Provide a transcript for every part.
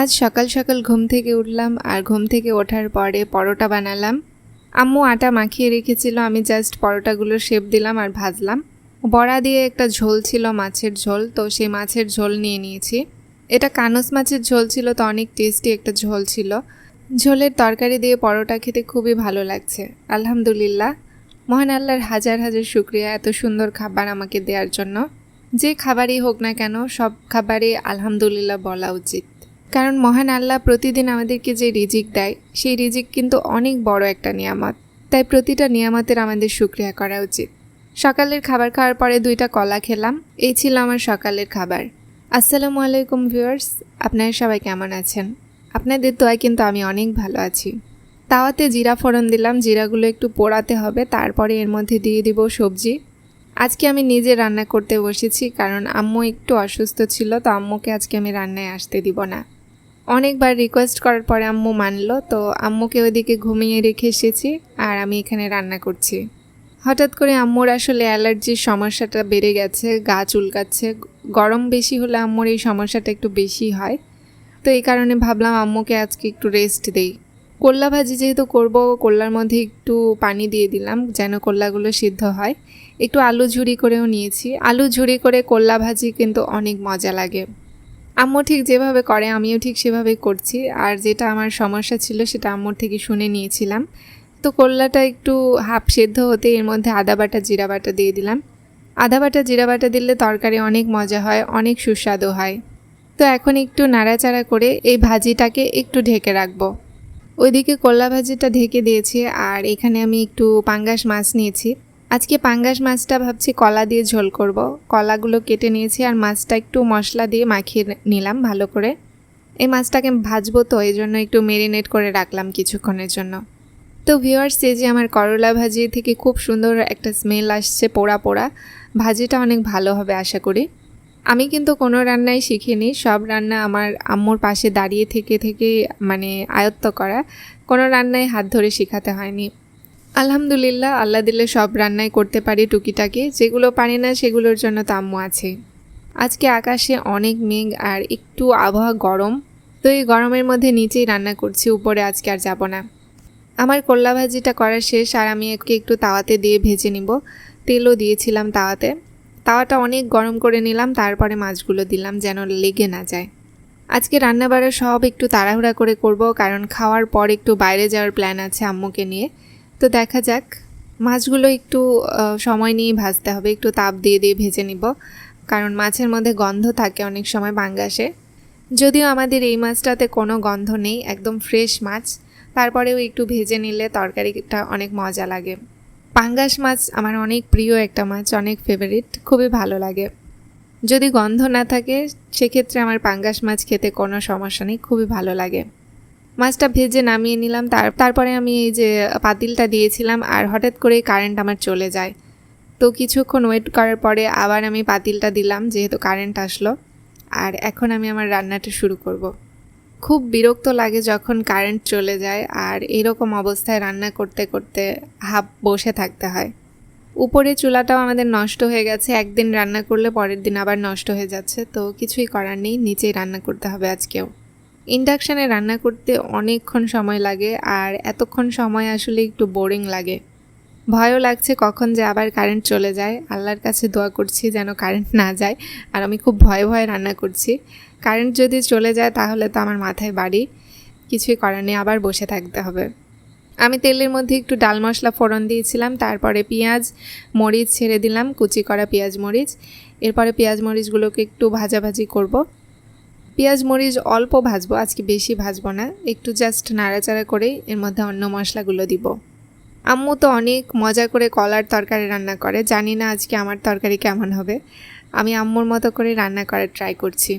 আজ সকাল সকাল ঘুম থেকে উঠলাম আর ঘুম থেকে ওঠার পরে পরোটা বানালাম। আম্মু আটা মাখিয়ে রেখেছিল, আমি জাস্ট পরোটাগুলো শেপ দিলাম আর ভাজলাম। বড়া দিয়ে একটা ঝোল ছিল মাছের ঝোল, তো সেই মাছের ঝোল নিয়ে নিয়েছি। এটা কানস মাছের ঝোল ছিল, তো অনেক টেস্টি একটা ঝোল ছিল। ঝোলের তরকারি দিয়ে পরোটা খেতে খুবই ভালো লাগছে। আলহামদুলিল্লাহ। মহান আল্লাহর হাজার হাজার শুক্রিয়া এত সুন্দর খাবার আমাকে দেওয়ার জন্য। যে খাবারই হোক না কেন, সব খাবারই আলহামদুলিল্লাহ বলা উচিত। কারণ মহান আল্লাহ প্রতিদিন আমাদেরকে যে রিজিক দেয়, সেই রিজিক কিন্তু অনেক বড় একটা নিয়ামত। তাই প্রতিটা নিয়ামতের আমাদের শুক্রিয়া করা উচিত। সকালের খাবার খাওয়ার পরে দুইটা কলা খেলাম, এই ছিল আমার সকালের খাবার। আসসালামু আলাইকুম ভিউয়ার্স, আপনারা সবাই কেমন আছেন? আপনাদের দোয়ায় কিন্তু আমি অনেক ভালো আছি। তাওয়াতে জিরা ফোড়ন দিলাম, জিরাগুলো একটু পোড়াতে হবে, তারপরে এর মধ্যে দিয়ে দিব সবজি। আজকে আমি নিজে রান্না করতে বসেছি, কারণ আম্মু একটু অসুস্থ ছিল, তো আম্মুকে আজকে আমি রান্নায় আসতে দিব না। অনেকবার রিকোয়েস্ট করার পরে আম্মু মানলো, তো আম্মুকে ওইদিকে ঘুমিয়ে রেখে এসেছি আর আমি এখানে রান্না করছি। হঠাৎ করে আম্মুর আসলে অ্যালার্জির সমস্যাটা বেড়ে গেছে, গা চুলকাচ্ছে। গরম বেশি হলে আম্মুর এই সমস্যাটা একটু বেশি হয়। তো এই কারণে ভাবলাম আম্মুকে আজকে একটু রেস্ট দেই। কোল্লা ভাজি যেহেতু করব, কোল্লার মধ্যে একটু পানি দিয়ে দিলাম যেন কোল্লাগুলো সিদ্ধ হয়। একটু আলু ঝুরি করেও নিয়েছি। আলু ঝুরি করে কোল্লা ভাজি কিন্তু অনেক মজা লাগে। আম্মু ঠিক যেভাবে করে, আমিও ঠিক সেভাবেই করছি। আর যেটা আমার সমস্যা ছিল সেটা আম্মুর থেকে শুনে নিয়েছিলাম। তো কোল্লাটা একটু হাফ সেদ্ধ হতে এর মধ্যে আদা বাটা, জিরা বাটা দিয়ে দিলাম। আদা বাটা, জিরা বাটা দিলে তরকারি অনেক মজা হয়, অনেক সুস্বাদু হয়। তো এখন একটু নাড়াচাড়া করে এই ভাজিটাকে একটু ঢেকে রাখব। ওইদিকে কল্লা ভাজিটা ঢেকে দিয়েছি, আর এখানে আমি একটু পাঙ্গাস মাছ নিয়েছি। আজকে পাঙ্গাস মাছটা ভাবছি কলা দিয়ে ঝোল করব। কলাগুলো কেটে নিয়েছি আর মাছটা একটু মশলা দিয়ে মাখিয়ে নিলাম ভালো করে। এই মাছটাকে ভাজবো তো, এই জন্য একটু মেরিনেট করে রাখলাম কিছুক্ষণের জন্য। তো ভিওয়ার্স এই যে আমার করলা ভাজি থেকে খুব সুন্দর একটা স্মেল আসছে পোড়া পোড়া। ভাজিটা অনেক ভালো হবে আশা করি। আমি কিন্তু কোনো রান্নাই শিখিনি, সব রান্না আমার আম্মুর পাশে দাঁড়িয়ে থেকে থেকে মানে আয়ত্ত করা। কোনো রান্নায় হাত ধরে শেখাতে হয়নি। আলহামদুলিল্লাহ, আল্লাহ দিলে সব রান্নাই করতে পারি টুকিটাকি। যেগুলো পারি না, সেগুলোর জন্য তো আম্মু আছে। আজকে আকাশে অনেক মেঘ আর একটু আবহাওয়া গরম। তো এই গরমের মধ্যে নিচেই রান্না করছি, উপরে আজকে আর যাব না। আমার কল্লা ভাজিটা করা শেষ, আর আমি একে একটু তাওয়াতে দিয়ে ভেজে নিব। তেলও দিয়েছিলাম তাওয়াতে। তাওয়াটা অনেক গরম করে নিলাম, তারপরে মাছগুলো দিলাম যেন লেগে না যায়। আজকে রান্নাবাড়া সব একটু তাড়াহুড়া করে করব, কারণ খাওয়ার পর একটু বাইরে যাওয়ার প্ল্যান আছে আম্মুকে নিয়ে। তো দেখা যাক। মাছগুলো একটু সময় নিয়ে ভাজতে হবে। একটু তাপ দিয়ে দিয়ে ভেজে নিব। কারণ মাছের মধ্যে গন্ধ থাকে, অনেক সময় বাঙ্গাসে যদিও আমাদের এই মাছটাতে কোনো গন্ধ নেই, একদম ফ্রেশ মাছ। তারপরেও একটু ভেজে নিলে তরকারিটা অনেক মজা লাগে। পাঙ্গাস মাছ আমার অনেক প্রিয় একটা মাছ, অনেক ফেভারিট খুবই ভালো লাগে। যদি গন্ধ না থাকে, সেক্ষেত্রে আমার পাঙ্গাস মাছ খেতে কোনো সমস্যা নেই, খুবই ভালো লাগে। মাছটা ভেজে নামিয়ে নিলাম। তার, তারপরে আমি এই যে পাতিলটা দিয়েছিলাম আর হঠাৎ করে কারেন্ট আমার চলে যায়। তো কিছুক্ষণ ওয়েট করার পরে আবার আমি পাতিলটা দিলাম যেহেতু কারেন্ট আসলো। আর এখন আমি আমার রান্নাটা শুরু করব। খুব বিরক্ত লাগে যখন কারেন্ট চলে যায় আর এরকম অবস্থায় রান্না করতে করতে হাফ বসে থাকতে হয়। উপরে চুলাটাও আমাদের নষ্ট হয়ে গেছে। একদিন রান্না করলে পরের দিন আবার নষ্ট হয়ে যাচ্ছে। তো কিছুই করার নেই। নিচেই রান্না করতে হবে আজকেও। ইন্ডাকশানে রান্না করতে অনেকক্ষণ সময় লাগে আর এতক্ষণ সময় আসলে একটু বোরিং লাগে। ভয়ও লাগছে কখন যে আবার কারেন্ট চলে যায়। আল্লাহর কাছে দোয়া করছি যেন কারেন্ট না যায় আর আমি খুব ভয়ে ভয়ে রান্না করছি। কারেন্ট যদি চলে যায় তাহলে তো আমার মাথায় বাড়ি। কিছুই করার নেই, আবার বসে থাকতে হবে। আমি তেলের মধ্যে একটু ডাল মশলা ফোড়ন দিয়েছিলাম, তারপরে পেঁয়াজ মরিচ ছেড়ে দিলাম, কুচি করা পেঁয়াজ মরিচ। এরপরে পেঁয়াজ মরিচগুলোকে একটু ভাজাভাজি করব। পেঁয়াজ, মরিচ অল্প ভাজবো, আজকে বেশি ভাজবো না, একটু জাস্ট নাড়াচাড়া করে এর মধ্যে অন্য মশলাগুলো দিব। আম্মু তো অনেক মজা করে কলার তরকারি রান্না করে, জানি না আজকে আমার তরকারি কেমন হবে। আমি আম্মুর মতো করে রান্না করার ট্রাই করছি।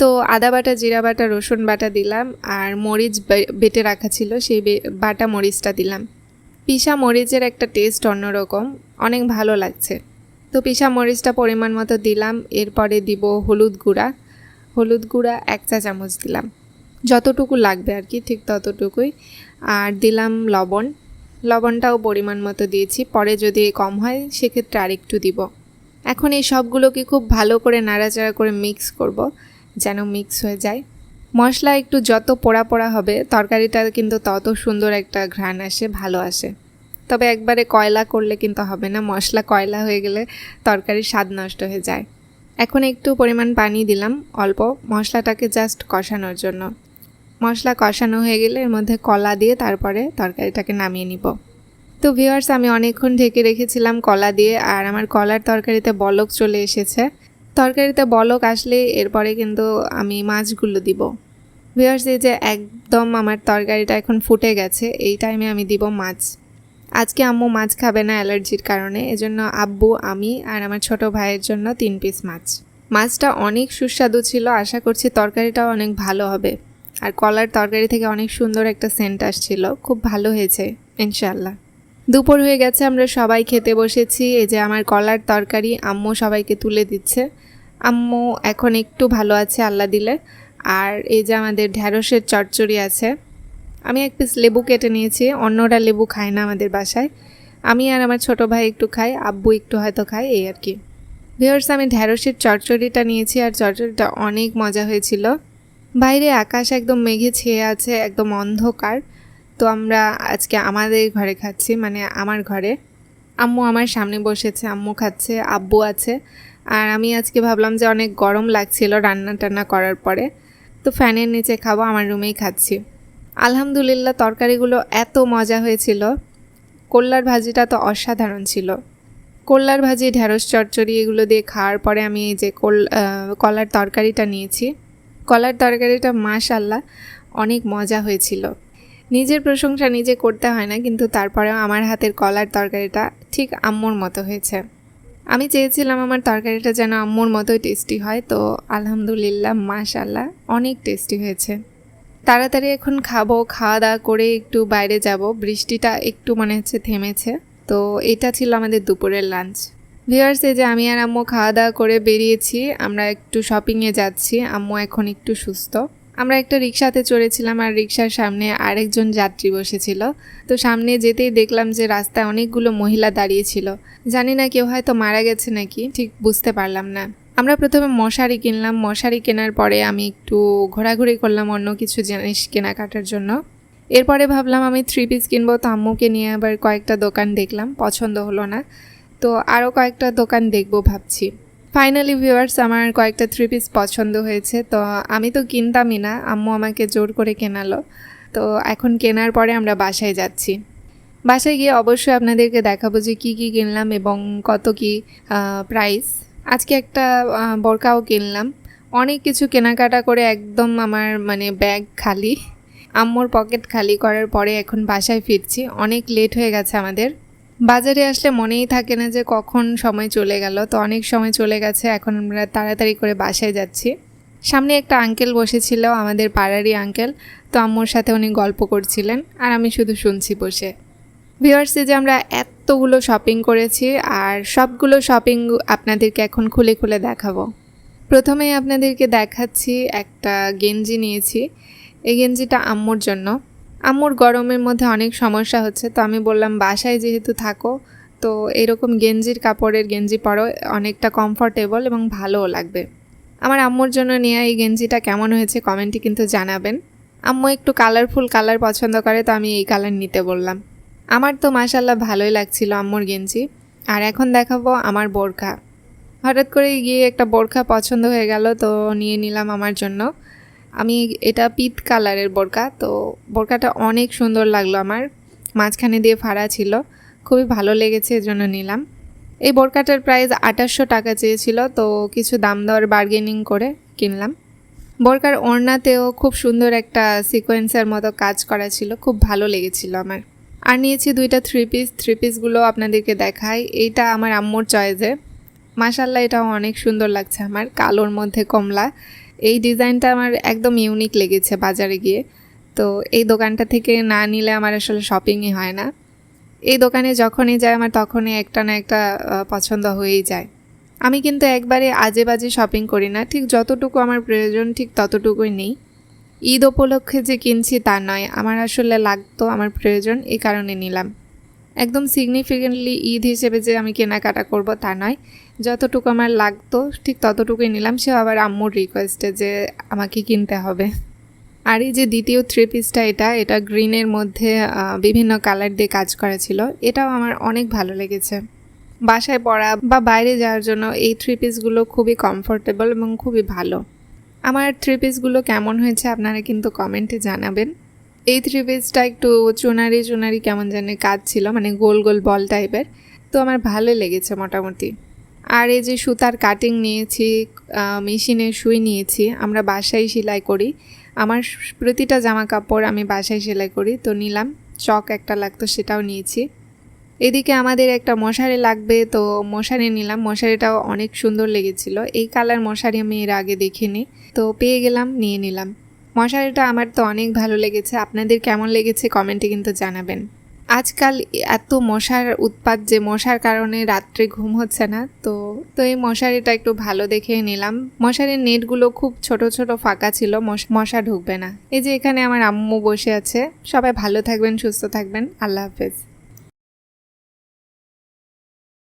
তো আদা বাটা, জিরা বাটা, রসুন বাটা দিলাম, আর মরিচ বেটে রাখা ছিল, সেই বাটা মরিচটা দিলাম। পিসা মরিচের একটা টেস্ট অন্যরকম, অনেক ভালো লাগছে। তো পিসা মরিচটা পরিমাণ মতো দিলাম, এরপরে দিব হলুদ গুঁড়া। হলুদ গুঁড়া এক চা চামচ দিলাম। যতটুকু লাগবে আর কি, ঠিক ততটুকুই। আর দিলাম লবণ। লবণটাও পরিমাণ মতো দিয়েছি, পরে যদি কম হয় সেক্ষেত্রে আরেকটু দিব। এখন এই সবগুলোকে খুব ভালো করে নাড়াচাড়া করে মিক্স করব, যেন মিক্স হয়ে যায়। মশলা একটু যত পোড়া পোড়া হবে, তরকারিটা কিন্তু তত সুন্দর একটা ঘ্রাণ আসে, ভালো আসে। তবে একবারে কয়লা করলে কিন্তু হবে না, মশলা কয়লা হয়ে গেলে তরকারির স্বাদ নষ্ট হয়ে যায়। এখন একটু পরিমাণ পানি দিলাম, অল্প। মশলাটাকে জাস্ট কষানোর জন্য। মশলা কষানো হয়ে গেলে এর মধ্যে কলা দিয়ে তারপরে তরকারিটাকে নামিয়ে নিব। তো ভিওয়ার্স আমি অনেকক্ষণ ঢেকে রেখেছিলাম কলা দিয়ে, আর আমার কলার তরকারিতে বলক চলে এসেছে। তরকারিতে বলক আসলে এরপরে কিন্তু আমি মাছগুলো দিব। ভিওয়ার্স এই যে একদম আমার তরকারিটা এখন ফুটে গেছে, এই টাইমে আমি দিব মাছ। আজকে আম্মু মাছ খাবে না অ্যালার্জির কারণে, এজন্য আব্বু, আমি আর আমার ছোট ভাইয়ের জন্য তিন পিস মাছ। মাছটা অনেক সুস্বাদু ছিল, আশা করছি তরকারিটাও অনেক ভালো হবে। আর কলার তরকারি থেকে অনেক সুন্দর একটা সেন্ট আসছিল, খুব ভালো হয়েছে ইনশাল্লাহ দুপুর হয়ে গেছে, আমরা সবাই খেতে বসেছি, এই যে আমার কলার তরকারি, আম্মু সবাইকে তুলে দিচ্ছে। আম্মু এখন একটু ভালো আছে, আল্লাহ দিলে। আর এই যে আমাদের ঢ্যাঁড়সের চচ্চড়ি আছে আমি এক পিস লেবু কেটে নিয়েছি, অন্যরা লেবু খায় না আমাদের বাসায়। আমি আর আমার ছোট ভাই একটু খাই, আব্বু একটু হয়তো খায়, এই আর কি। ভিওর্স আমি ঢ্যাঁড়সের চচ্চড়িটা নিয়েছি আর চচ্চড়িটা অনেক মজা হয়েছিল। বাইরে আকাশ একদম মেঘে ছেয়ে আছে, একদম অন্ধকার। তো আমরা আজকে আমাদের ঘরে খাচ্ছি মানে আমার ঘরে। আম্মু আমার সামনে বসেছে, আম্মু খাচ্ছে, আব্বু আছে। আর আমি আজকে ভাবলাম যে অনেক গরম লাগছিল রান্না টান্না করার পরে। তো ফ্যানের নিচে খাব, আমার রুমেই খাচ্ছি। আলহামদুলিল্লাহ, তরকারিগুলো এত মজা হয়েছিল। কল্লার ভাজিটা তো অসাধারণ ছিল। কল্লার ভাজি ঢ্যাঁড়স চচ্চড়ি, এগুলো দিয়ে খাওয়ার পরে আমি এই যে কল কলার তরকারিটা নিয়েছি। কলার তরকারিটা মাশাল্লাহ অনেক মজা হয়েছিল। নিজের প্রশংসা নিজে করতে হয় না, কিন্তু তারপরেও আমার হাতের কলার তরকারিটা ঠিক আম্মুর মতো হয়েছে। আমি চেয়েছিলাম আমার তরকারিটা যেন আম্মুর মতোই টেস্টি হয়, তো আলহামদুলিল্লাহ মাশাল্লাহ অনেক টেস্টি হয়েছে। তাড়াতাড়ি এখন খাব, খাওয়া দাওয়া করে একটু বাইরে যাব। বৃষ্টিটা একটু মনে হচ্ছে থেমেছে। তো এটা ছিল আমাদের দুপুরের লাঞ্চ ভিউয়ার্স এই যে আমি আর আম্মু খাওয়া দাওয়া করে বেরিয়েছি, আমরা একটু শপিংয়ে যাচ্ছি। আম্মু এখন একটু সুস্থ। আমরা একটা রিক্সাতে চড়েছিলাম আর রিক্সার সামনে আরেকজন যাত্রী বসেছিল। তো সামনে যেতেই দেখলাম যে রাস্তায় অনেকগুলো মহিলা দাঁড়িয়েছিল জানি না কেউ হয়তো মারা গেছে নাকি, ঠিক বুঝতে পারলাম না। আমরা প্রথমে মশারি কিনলাম। মশারি কেনার পরে আমি একটু ঘোরাঘুরি করলাম অন্য কিছু জিনিস কেনাকাটার জন্য। এরপরে ভাবলাম আমি থ্রি পিস কিনবো, তো আম্মুকে নিয়ে আবার কয়েকটা দোকান দেখলাম, পছন্দ হলো না। তো আরও কয়েকটা দোকান দেখব ভাবছি। ফাইনালি ভিউয়ার্স আমার কয়েকটা থ্রি পিস পছন্দ হয়েছে, তো আমি তো কিনতামই না, আম্মু আমাকে জোর করে কেনালো। তো এখন কেনার পরে আমরা বাসায় যাচ্ছি। বাসায় গিয়ে অবশ্যই আপনাদেরকে দেখাবো যে কী কী কিনলাম এবং কত কী প্রাইস আজকে একটা বোরকাও কিনলাম। অনেক কিছু কেনাকাটা করে একদম আমার মানে ব্যাগ খালি। আম্মুর পকেট খালি করার পরে এখন বাসায় ফিরছি। অনেক লেট হয়ে গেছে আমাদের। বাজারে আসলে মনেই থাকে না যে কখন সময় চলে গেল। তো অনেক সময় চলে গেছে, এখন আমরা তাড়াতাড়ি করে বাসায় যাচ্ছি। সামনে একটা আঙ্কেল বসেছিল, আমাদের পাড়ারই আঙ্কেল তো আম্মুর সাথে উনি গল্প করছিলেন, আর আমি শুধু শুনছি বসে। ভিওয়ার্সে যে আমরা এতগুলো শপিং করেছি আর সবগুলো শপিং আপনাদেরকে এখন খুলে খুলে দেখাবো। প্রথমেই আপনাদেরকে দেখাচ্ছি একটা গেঞ্জি নিয়েছি। এই গেঞ্জিটা আম্মুর জন্য। আম্মুর গরমের মধ্যে অনেক সমস্যা হচ্ছে, তো আমি বললাম, বাসায় যেহেতু থাকো, তো এরকম গেঞ্জির কাপড়ের গেঞ্জি পরো, অনেকটা কমফর্টেবল এবং ভালোও লাগবে। আমার আম্মুর জন্য নেওয়া এই গেঞ্জিটা কেমন হয়েছে কমেন্টে কিন্তু জানাবেন। আম্মু একটু কালারফুল কালার পছন্দ করে, তো আমি এই কালার নিতে বললাম। আমার তো মাসাল্লাহ ভালোই লাগছিল আম্মুর গেঞ্জি। আর এখন দেখাবো আমার বোরখা। হঠাৎ করে গিয়ে একটা বোরখা পছন্দ হয়ে গেল, তো নিয়ে নিলাম আমার জন্য। আমি, এটা পিত কালারের বোরকা তো বোরকাটা অনেক সুন্দর লাগল আমার। মাঝখানে দিয়ে ফাড়া ছিল, খুবই ভালো লেগেছে, এজন্য নিলাম। এই বোরকাটার প্রাইস আঠাশশো টাকা চেয়েছিল, তো কিছু দাম দেওয়ার বার্গেনিং করে কিনলাম। বোরকার ওড়নাতেও খুব সুন্দর একটা সিকোয়েন্সের মতো কাজ করা ছিল, খুব ভালো লেগেছিল আমার। আর নিয়েছি দুইটা থ্রি পিস থ্রি পিসগুলো আপনাদেরকে দেখাই। এইটা আমার আম্মুর চয়েসে মাসাল্লাহ এটা অনেক সুন্দর লাগছে আমার, কালোর মধ্যে কমলা। এই ডিজাইনটা আমার একদম ইউনিক লেগেছে বাজারে গিয়ে। তো এই দোকানটা থেকে না নিলে আমার আসলে শপিংই হয় না। এই দোকানে যখনই যায় আমার তখনই একটা না একটা পছন্দ হয়েই যায়। আমি কিন্তু একবারে আজে বাজে শপিং করি না, ঠিক যতটুকু আমার প্রয়োজন ঠিক ততটুকুই নেই। ঈদ উপলক্ষে যে কিনছি তা নয়, আমার আসলে লাগতো, আমার প্রয়োজন এই কারণে নিলাম। একদম সিগনিফিকেন্টলি ঈদ হিসেবে যে আমি কেনাকাটা করব তা নয়, যতটুকু আমার লাগতো, ঠিক ততটুকুই নিলাম সে আবার আম্মুর রিকোয়েস্টে যে আমাকে কিনতে হবে। আর এই যে দ্বিতীয় থ্রি পিসটা এটা এটা গ্রিনের মধ্যে বিভিন্ন কালার দিয়ে কাজ করা ছিল, এটাও আমার অনেক ভালো লেগেছে। বাসায় পরা বা বাইরে যাওয়ার জন্য এই থ্রি পিসগুলো খুবই কমফোর্টেবল এবং খুবই ভালো। আমার থ্রি পিসগুলো কেমন হয়েছে আপনারা কিন্তু কমেন্টে জানাবেন। এই থ্রি পিসটা একটু চুনারি চুনারি কেমন জানি কাজ ছিল মানে গোল গোল বল টাইপের তো আমার ভালো লেগেছে মোটামুটি। আর এই যে সুতার কাটিং নিয়েছি মেশিনে সুই নিয়েছি, আমরা বাসায় সেলাই করি। আমার প্রতিটা জামা কাপড় আমি বাসায় সেলাই করি, তো নিলাম। চক একটা লাগতো সেটাও নিয়েছি। এদিকে আমাদের একটা মশারি লাগবে, তো মশারি নিলাম। মশারিটাও অনেক সুন্দর লেগেছিল। এই কালার মশারি আমি এর আগে দেখিনি। তো পেয়ে গেলাম, নিয়ে নিলাম। মশারিটা আমার তো অনেক ভালো লেগেছে। আপনাদের কেমন লেগেছে কমেন্টে কিন্তু জানাবেন। আজকাল এত মশার উৎপাত যে মশার কারণে রাত্রে ঘুম হচ্ছে না, তো তো এই মশারিটা একটু ভালো দেখে নিলাম। মশারির নেটগুলো খুব ছোট ছোট, ফাঁকা ছিল। মশ- মশা ঢুকবে না। এই যে এখানে আমার আম্মু বসে আছে। সবাই ভালো থাকবেন, সুস্থ থাকবেন। আল্লাহ হাফেজ।